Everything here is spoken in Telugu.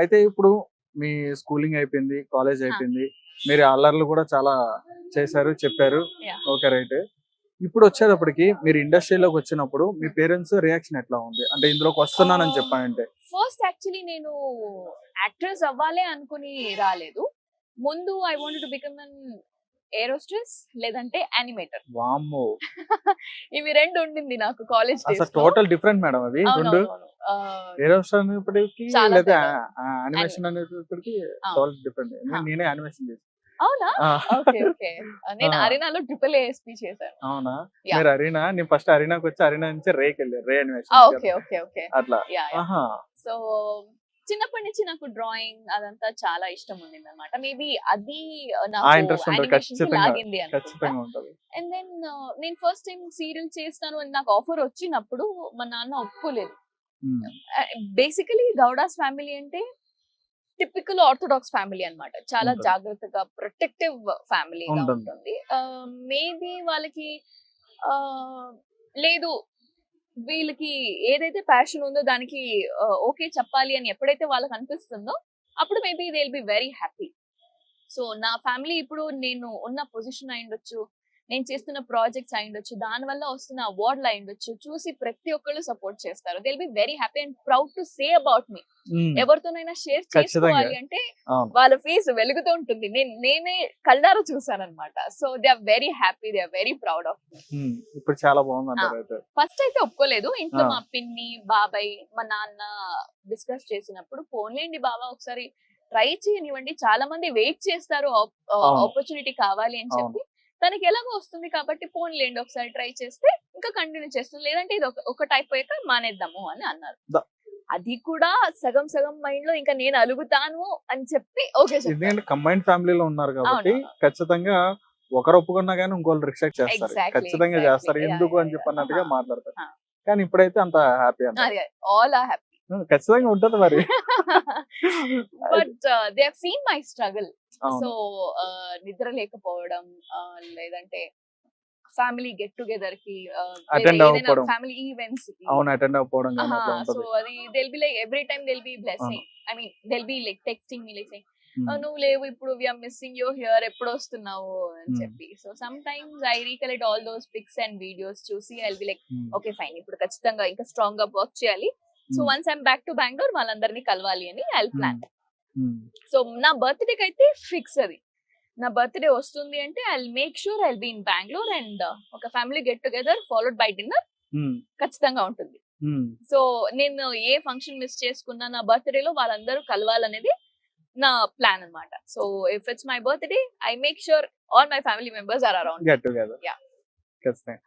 అయితే ఇప్పుడు మీ స్కూలింగ్ అయిపోయింది కాలేజ్ అయిపోయింది. మీరు అల్లర్లు కూడా చాలా చేశారు చెప్పారు. Okay right. ఇప్పుడు వచ్చేటప్పటికి మీరు ఇండస్ట్రీలోకి వచ్చినప్పుడు మీ పేరెంట్స్ రియాక్షన్ ఎట్లా ఉంది? అంటే ఇందులోకి వస్తున్నానని చెప్పానంటే ఫస్ట్ యాక్చువల్లీ నేను యాక్ట్రెస్ అవ్వాలి అనుకుని రాలేదు. ముందు I want to become an air hostess లేదంటే యానిమేటర్ వామ్మో. ఇవి రెండు ఉండింది నాకు కాలేజ్ టోటల్ డిఫరెంట్ మేడం అవి. రెండు అనేప్పటికి చాలా లేదా. అనిమేషన్ డిఫరెంట్ ఆ. నేనే అనిమేషన్ చేసి అవునా? Okay okay. నేను. అరీనాలో ట్రిపుల్ ఏఎస్పీ చేశాను. అవునా. మీరు అరీనా నేను ఫస్ట్ అరీనాకి వచ్చి అరీనా నుంచి రేకి వెళ్ళారు Ray animation okay okay okay. అట్లా. సో చిన్నప్పటి నుంచి నాకు డ్రాయింగ్ అదంతా చాలా ఇష్టం ఉండింది అనమాట మేబీ అది లాగింది అండ్ దెన్ నేను ఫస్ట్ టైం సీరియల్ చేస్తాను అని నాకు ఆఫర్ వచ్చినప్పుడు మా నాన్న ఒప్పుకోలేదు. బేసికలీ గౌడాస్ ఫ్యామిలీ అంటే టిపికల్ ఆర్థోడాక్స్ ఫ్యామిలీ అన్నమాట. చాలా. జాగ్రత్తగా ప్రొటెక్టివ్ ఫ్యామిలీ ఉంటుంది. మేబీ వాళ్ళకి లేదు వీళ్ళకి ఏదైతే ప్యాషన్ ఉందో దానికి ఓకే చెప్పాలి అని ఎప్పుడైతే వాళ్ళకి అనిపిస్తుందో అప్పుడు maybe they will be very happy. So నా ఫ్యామిలీ ఇప్పుడు నేను ఉన్న పొజిషన్ అయిండొచ్చు నేను చేస్తున్న ప్రాజెక్ట్స్ అయిండొచ్చు దాని వల్ల వస్తున్న అవార్డులు అయిండొచ్చు చూసి ప్రతి ఒక్కళ్ళు సపోర్ట్ చేస్తారు they will be very happy and proud to say about me. ఎవరితోనైనా షేర్. చేసుకోవాలి అంటే. వాళ్ళ ఫేస్ వెలుగుతూ ఉంటుంది నేను నేనే కళ్ళారా చూసాను అనమాట so they are very happy they are very proud of. ఇప్పుడు చాలా బాగుంది ఫస్ట్ అయితే ఒప్పుకోలేదు ఇంట్లో. మా పిన్ని బాబాయ్ మా నాన్న డిస్కస్ చేసినప్పుడు పోన్లేండి బాబా ఒకసారి ట్రై చేయనివ్వండి చాలా మంది వెయిట్ చేస్తారు. ఆపర్చునిటీ కావాలి అని చెప్పి తనకి ఎలాగో వస్తుంది కాబట్టి పోన్లేండి ఒకసారి ట్రై చేస్తే ఇంకా కంటిన్యూ చేస్తుంది లేదంటే ఇది ఒక- ఒకటి అయిపోయాక మానేద్దాము అని అన్నారు అది కూడా సగం సగం మైండ్లో ఇంకా నేను అలుగుతాను అని చెప్పి ఓకే ఎందుకంటే కంబైన్డ్ ఫ్యామిలీలో ఉన్నారు కాబట్టి. ఖచ్చితంగా ఒకరు ఒప్పుకున్నా కానీ ఇంకోళ్ళు రిస్ట్రిక్ట్ చేస్తారు ఖచ్చితంగా. చేస్తారు ఎందుకు అని yeah. చెప్పన్నట్టుగా Ah. మాట్లాడతారు. కానీ ఇప్పుడైతే అంత హ్యాపీ ఆల్ ఆర్ హ్యాపీ ఖచ్చితంగా ఉంటది మరి but they have seen my struggle. So నిద్ర లేకపోవడం uh, లేదంటే ఫ్యామిలీ గెట్ టుగెదర్కి Attend అవ్వకపోవడం. ఫ్యామిలీ ఈవెంట్స్ అవును అటెండ్ అవ్వకపోవడం సో అది they'll be like every time they'll be blessing I mean they'll be like texting me like. నువ్వు లేవు ఇప్పుడు విఆర్ మిస్సింగ్ యూ హియర్ ఎప్పుడు వస్తున్నావు అని. చెప్పి so sometimes I recollect all those pics and videos చూసి I be like. Okay fine ఇప్పుడు ఖచ్చితంగా ఇంకా స్ట్రాంగ్గా వర్క్ చేయాలి so. Once I'm back to Bengaluru వాళ్ళందరినీ కలవాలి అని ఐ ప్లాన్. సో నా బర్త్డేకి అయితే ఫిక్స్ అది నా బర్త్డే వస్తుంది అంటే I make sure I be in Bengaluru and ఒక family get together followed by dinner. ఖచ్చితంగా ఉంటుంది. సో నేను ఏ ఫంక్షన్ మిస్ చేసుకున్నా నా బర్త్డేలో వాళ్ళందరూ కలవాలనేది నా ప్లాన్ అన్నమాట so if it's my birthday I make sure all my family members are around get together Yeah. ఖచ్చితంగా